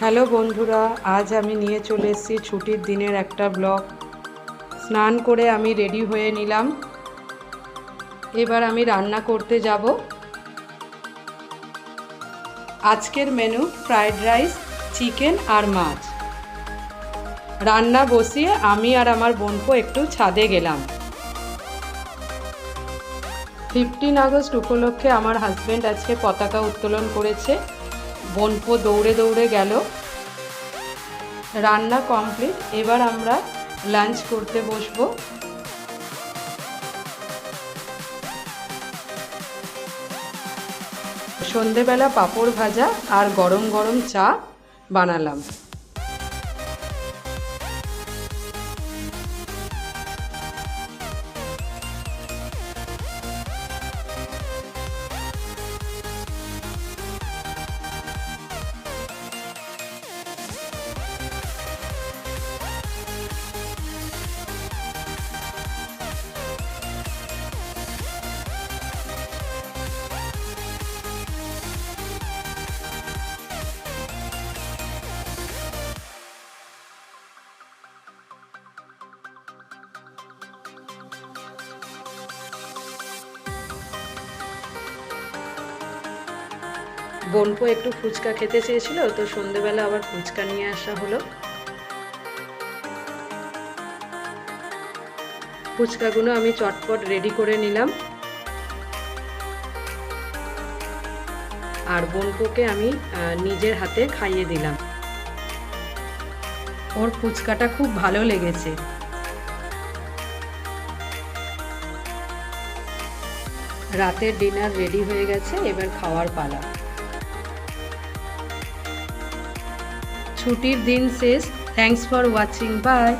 Hello বন্ধুরা, আজ আমি নিয়ে চলে এসেছি ছুটির দিনের একটা ব্লগ। স্নান করে আমি রেডি হয়ে নিলাম। এবার আমি রান্না করতে যাব। আজকের মেনু ফ্রাইড রাইস, চিকেন আর মাছ। রান্না বসিয়ে আমি আর আমার বোনপো একটু ছাদে গেলাম। ফিফটিন আগস্ট উপলক্ষে আমার হাজব্যান্ড আজকে পতাকা উত্তোলন করেছে। বোনপো দৌড়ে দৌড়ে গেল। রান্না কমপ্লিট এবার আমরা লাঞ্চ করতে বসবো। সন্ধেবেলা পাঁপড় ভাজা আর গরম গরম চা বানালাম। বোনপো একটু ফুচকা খেতে চেয়েছিল, তো সন্ধেবেলা আবার ফুচকা নিয়ে আসা হলো। ফুচকাগুলো আমি চটপট রেডি করে নিলাম। আর বোনপোকে আমি নিজের হাতে খাইয়ে দিলাম। ওর ফুচকাটা খুব ভালো লেগেছে। রাতের ডিনার রেডি হয়ে গেছে, এবার খাওয়ার পালা। ছুটির দিন শেষ। Thanks for watching by